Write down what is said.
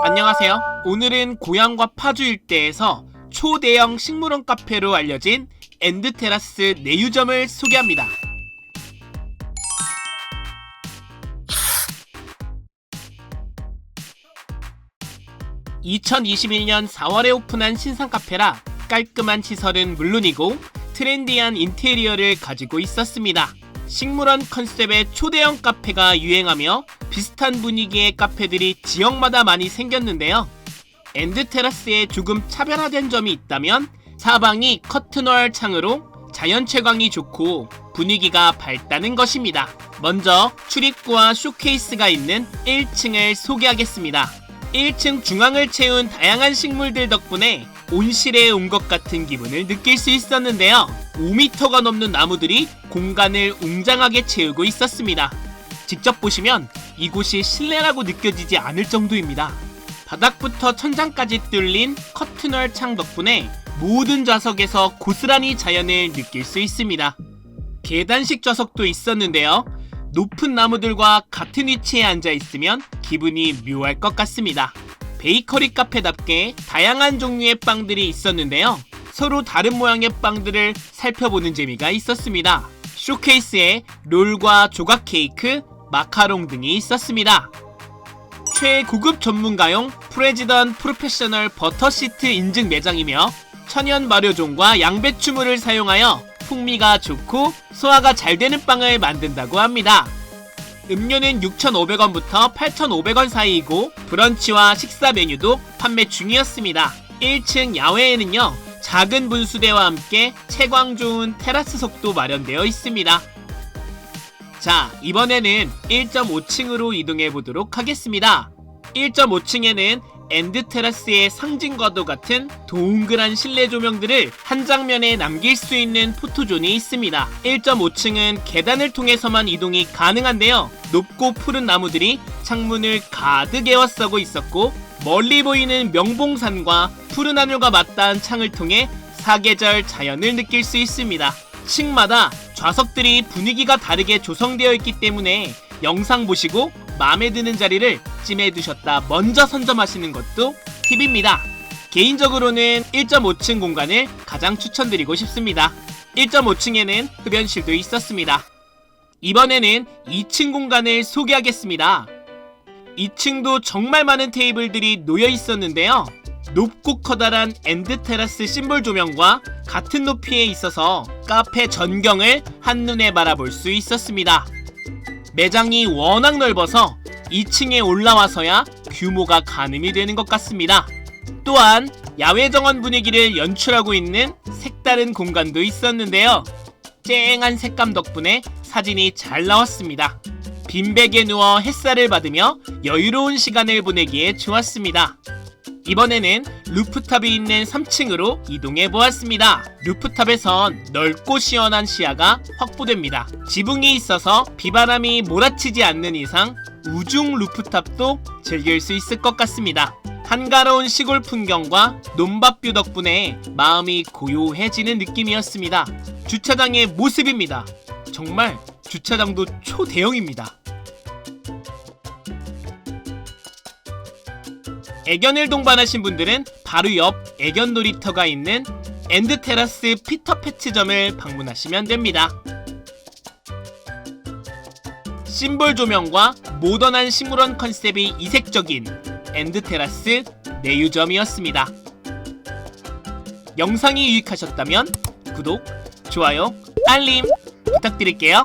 안녕하세요. 오늘은 고향과 파주 일대에서 초대형 식물원 카페로 알려진 엔드테라스 내유점을 소개합니다. (2021년 4월에) 오픈한 신상 카페라 깔끔한 시설은 물론이고 트렌디한 인테리어를 가지고 있었습니다. 식물원 컨셉의 초대형 카페가 유행하며 비슷한 분위기의 카페들이 지역마다 많이 생겼는데요. 엔드 테라스에 조금 차별화된 점이 있다면 사방이 커튼월 창으로 자연 채광이 좋고 분위기가 밝다는 것입니다. 먼저 출입구와 쇼케이스가 있는 1층을 소개하겠습니다. 1층 중앙을 채운 다양한 식물들 덕분에 온실에 온 것 같은 기분을 느낄 수 있었는데요. 5m가 넘는 나무들이 공간을 웅장하게 채우고 있었습니다. 직접 보시면 이곳이 실내라고 느껴지지 않을 정도입니다. 바닥부터 천장까지 뚫린 커튼월 창 덕분에 모든 좌석에서 고스란히 자연을 느낄 수 있습니다. 계단식 좌석도 있었는데요. 높은 나무들과 같은 위치에 앉아 있으면 기분이 묘할 것 같습니다. 베이커리 카페답게 다양한 종류의 빵들이 있었는데요. 서로 다른 모양의 빵들을 살펴보는 재미가 있었습니다. 쇼케이스에 롤과 조각 케이크, 마카롱 등이 있었습니다. 최고급 전문가용 프레지던 프로페셔널 버터시트 인증 매장이며 천연 발효종과 양배추물을 사용하여 풍미가 좋고 소화가 잘 되는 빵을 만든다고 합니다. 음료는 6,500원부터 8,500원 사이이고 브런치와 식사 메뉴도 판매 중이었습니다. 1층 야외에는요 작은 분수대와 함께 채광 좋은 테라스 석도 마련되어 있습니다. 자 이번에는 1.5층으로 이동해 보도록 하겠습니다. 1.5층에는 엔드 테라스의 상징과도 같은 동그란 실내 조명들을 한 장면에 남길 수 있는 포토존이 있습니다. 1.5층은 계단을 통해서만 이동이 가능한데요. 높고 푸른 나무들이 창문을 가득 에워싸고 있었고 멀리 보이는 명봉산과 푸른 하늘과 맞닿은 창을 통해 사계절 자연을 느낄 수 있습니다. 층마다 좌석들이 분위기가 다르게 조성되어 있기 때문에 영상 보시고 마음에 드는 자리를 찜해 두셨다 먼저 선점하시는 것도 팁입니다. 개인적으로는 1.5층 공간을 가장 추천드리고 싶습니다. 1.5층에는 흡연실도 있었습니다. 이번에는 2층 공간을 소개하겠습니다. 2층도 정말 많은 테이블들이 놓여 있었는데요. 높고 커다란 엔드 테라스 심볼 조명과 같은 높이에 있어서 카페 전경을 한눈에 바라볼 수 있었습니다. 매장이 워낙 넓어서 2층에 올라와서야 규모가 가늠이 되는 것 같습니다. 또한 야외 정원 분위기를 연출하고 있는 색다른 공간도 있었는데요. 쨍한 색감 덕분에 사진이 잘 나왔습니다. 빈백에 누워 햇살을 받으며 여유로운 시간을 보내기에 좋았습니다. 이번에는 루프탑이 있는 3층으로 이동해 보았습니다. 루프탑에선 넓고 시원한 시야가 확보됩니다. 지붕이 있어서 비바람이 몰아치지 않는 이상 우중 루프탑도 즐길 수 있을 것 같습니다. 한가로운 시골 풍경과 논밭뷰 덕분에 마음이 고요해지는 느낌이었습니다. 주차장의 모습입니다. 정말 주차장도 초대형입니다. 애견을 동반하신 분들은 바로 옆 애견 놀이터가 있는 엔드 테라스 피터패츠점을 방문하시면 됩니다. 심볼 조명과 모던한 식물원 컨셉이 이색적인 엔드 테라스 내유점이었습니다. 영상이 유익하셨다면 구독, 좋아요, 알림 부탁드릴게요.